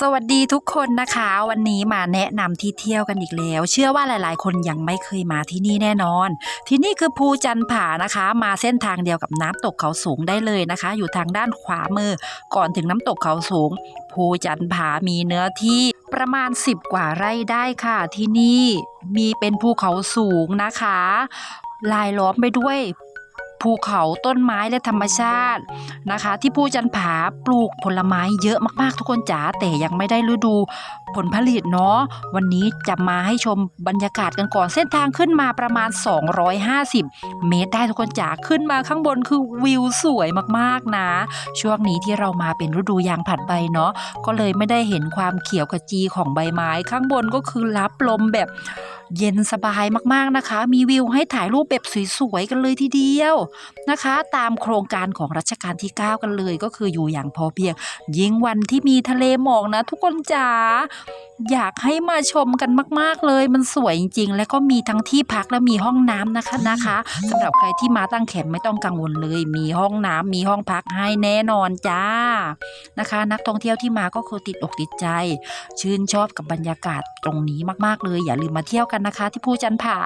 สวัสดีทุกคนนะคะ วันนี้มาแนะนำที่เที่ยวกันอีกแล้ว เชื่อว่าหลาย ๆ คนยังไม่เคยมาที่นี่แน่นอน ที่นี่คือภูจันผานะคะ มาเส้นทางเดียวกับน้ำตกเขาสูงได้เลยนะคะ อยู่ทางด้านขวามือ ก่อนถึงน้ำตกเขาสูง ภูจันผามีเนื้อที่ประมาณ 10 กว่าไร่ได้ค่ะ ที่นี่มีเป็นภูเขาสูงนะคะลายล้อมไปด้วย ภูเขาต้นไม้และธรรมชาตินะคะ ที่ผู้จันผาปลูกผลไม้เยอะมากๆทุกคนจ๋าแต่ยังไม่ได้ฤดู ผลผลิตเนาะวันนี้จะมาให้ชมบรรยากาศกันก่อนเส้นทางขึ้นมาประมาณ 250 เมตรได้ทุกคนจ๋าขึ้นมาข้างบนคือวิวสวยมากๆนะ ช่วงนี้ที่เรามาเป็นฤดูยางผลัดใบเนาะก็เลยไม่ได้เห็นความเขียวขจีของใบไม้ ข้างบนก็คือรับลมแบบเย็นสบายมากๆนะคะ มีวิวให้ถ่ายรูปแบบสวยๆกันเลยทีเดียวนะคะ ตามโครงการของรัชกาลที่ 9 กันเลย ก็คืออยู่อย่างพอเพียง ยิ่งวันที่มีทะเลหมอกนะ ทุกคนจ๋าอยากให้มาชมกันมาก ๆ เลย มันสวยจริง ๆ แล้วก็มีทั้งที่พักและมีห้องน้ำนะคะนะคะสำหรับใครที่มาตั้งแคมป์ไม่ต้องกังวลเลย มีห้องน้ำมีห้องพักให้แน่นอนจ้านะคะ นักท่องเที่ยวที่มาก็คือติดอกติดใจ ชื่นชอบกับบรรยากาศตรงนี้มาก ๆ เลย อย่าลืมมาเที่ยวกันนะคะ ที่ภูจันผา